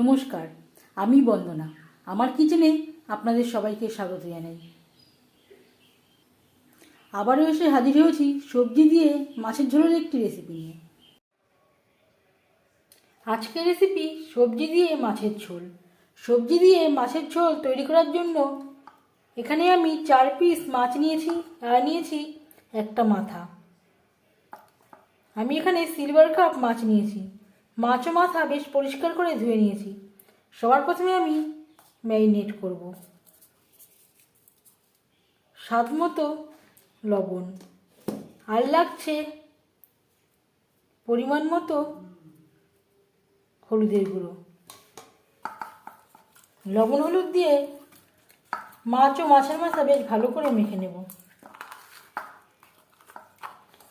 নমস্কার, আমি বন্দনা। আমার কিচেনে আপনাদের সবাইকে স্বাগত জানাই। আবারও এসে হাজির হয়েছি সবজি দিয়ে মাছের ঝোলের একটি রেসিপি নিয়ে। আজকের রেসিপি সবজি দিয়ে মাছের ঝোল। সবজি দিয়ে মাছের ঝোল তৈরি করার জন্য এখানে আমি চার পিস মাছ নিয়েছি, আর নিয়েছি একটা মাথা। আমি এখানে সিলভার কাপ মাছ নিয়েছি। মাছ মাথা বেশ পরিষ্কার করে ধুয়ে নিয়েছি। সবার প্রথমে আমি ম্যারিনেট করব। স্বাদ মতো লবণ। আর লাগছে পরিমাণ মতো হলুদের গুঁড়ো। লবণ হলুদ দিয়ে মাছ ও মাছের মাথা বেশ ভালো করে মেখে নেব।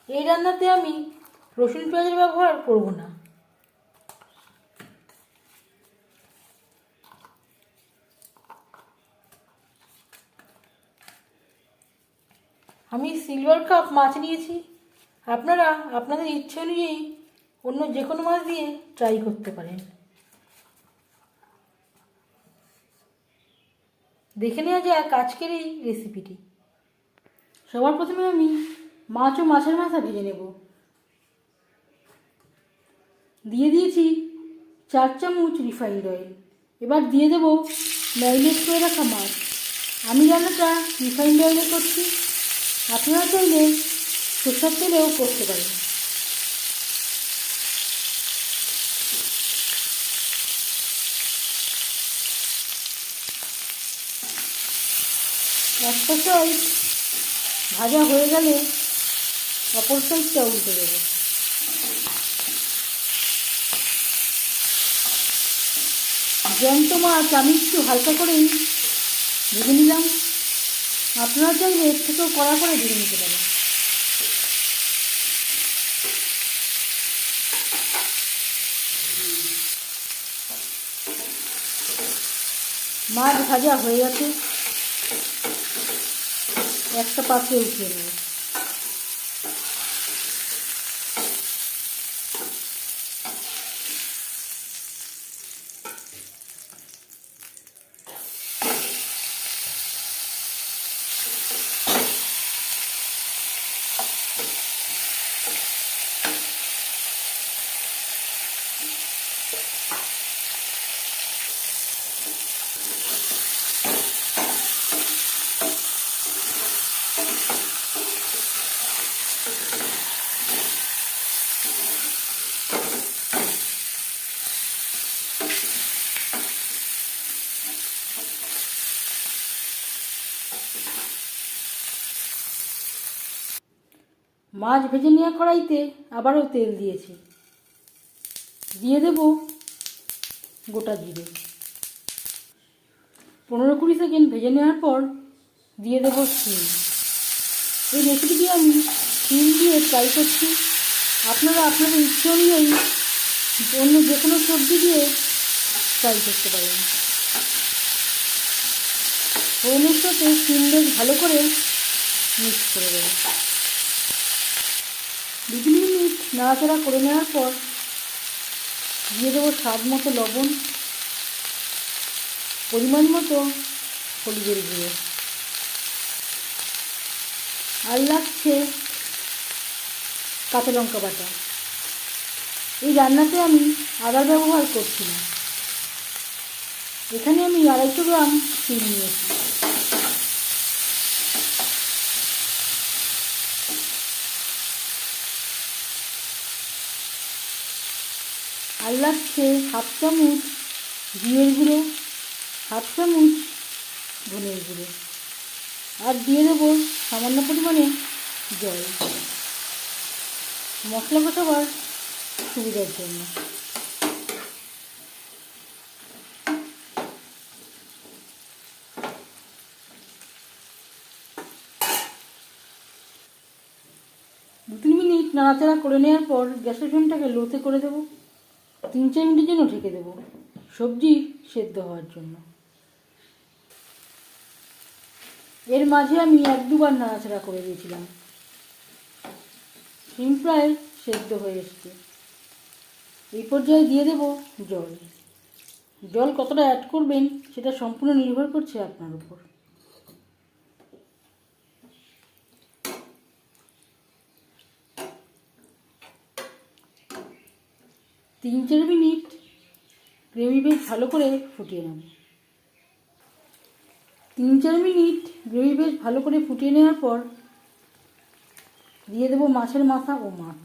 এই রান্নাতে আমি রসুন পেঁয়াজের ব্যবহার করব না। আমি সিলভার কাপ মাছ নিয়েছি। আপনারা, আপনাদের ইচ্ছে অনুযায়ী অন্য যে কোনো মাছ দিয়ে ট্রাই করতে পারেন। দেখে নেওয়া যাক আজকের এই রেসিপিটি সবার প্রথমে আমি মাছ ও মাছের মাথা ভেজে নেব। দিয়ে দিয়েছি চার চামচ রিফাইন্ড অয়েল এবার দিয়ে দেব ম্যারিনেট করে রাখা মাছ। আমি রান্নাটা রিফাইন্ড অয়েলে করছি। আপনারা চাইলে সরষের তেলেও করতে পারেন। একটা সাইড ভাজা হয়ে গেলে অপর সাইডটা উল্টে দেবো। জ্যান্ত মাছ আমি একটু হালকা করেই ভেজে নিলাম। আপনারা চাইলে এর থেকেও কড়া করে ভেজে নিতে পারেন মাছ ভাজা হয়ে গেছে। একটা পাত্রে উঠিয়ে নেব মাছ ভেজে নেওয়া কড়াইতে আবারও তেল দিয়েছি। দিয়ে দেব গোটা জিরে। পনেরো কুড়ি সেকেন্ড ভেজে নেওয়ার পর দিয়ে দেব শিম। এই রেসিপিটি আমি শিম দিয়ে ট্রাই করছি। আপনারা আপনাদের ইচ্ছে অনুযায়ী অন্য যে কোনো সবজি দিয়ে ট্রাই করতে পারেন। সাথে শিম বেশ ভালো করে মিক্স করে দেবেন তিন মিনিট নাড়াচাড়া করে নেওয়ার পর দিয়ে দেবো স্বাদ মতো লবণ, পরিমাণ মতো হলুদের গুঁড়ো। আর লাগছে কাঁচা লঙ্কা বাটা। এই রান্নাতে আমি আদা ব্যবহার করছি না। এখানে আমি আড়াইশো গ্রাম চিনি নিয়েছি। আর লাগছে হাফ চামচ জিরের গুঁড়ো, হাফ চামচ ধনের গুঁড়ো। আর দিয়ে দেবো সামান্য পরিমাণে জল। মশলা কষাবার সুবিধার জন্য। দু তিন মিনিট নাড়াচাড়া করে নেওয়ার পর গ্যাসের ফ্লেমটাকে লোতে করে দেবো। তিন চার মিনিটের জন্য ঢেকে দেবো। সবজি সেদ্ধ হওয়ার জন্য। এর মাঝে আমি এক দুবার নাড়াচাড়া করে দিয়েছিলাম। শিম প্রায় সেদ্ধ হয়ে এসছে। এই পর্যায়ে দিয়ে দেব জল। জল কতটা অ্যাড করবেন, সেটা সম্পূর্ণ নির্ভর করছে আপনার উপর। তিন চার মিনিট গ্রেভি বেশ ভালো করে ফুটিয়ে নেব। তিন চার মিনিট গ্রেভি বেশ ভালো করে ফুটিয়ে নেওয়ার পর দিয়ে দেবো মাছের মাথা ও মাছ।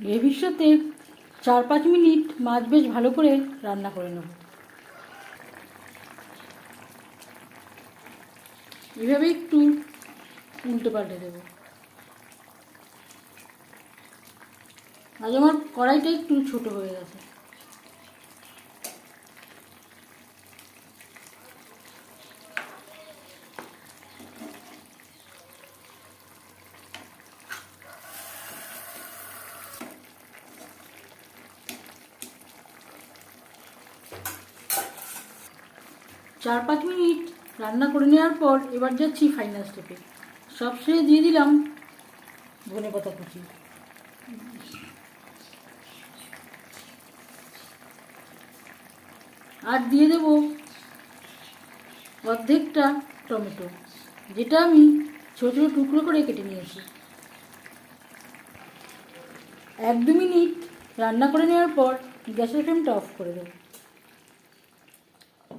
গ্রেভির সাথে চার পাঁচ মিনিট মাছ বেশ ভালো করে রান্না করে নেব। এভাবে একটু উল্টো পাল্টে দেব। আজ আমার কড়াইটা একটু ছোট হয়ে গেছে। চার পাঁচ মিনিট রান্না করে নেওয়ার পর এবার যাচ্ছি ফাইনাল স্টেপে সবশেষে দিয়ে দিলাম ধনে পাতা কুচি। আর দিয়ে দেব অর্ধেকটা টমেটো, যেটা আমি ছোটো ছোটো টুকরো করে কেটে নিয়েছি। এক দু মিনিট রান্না করে নেওয়ার পর গ্যাসের ফ্লেমটা অফ করে দেবো।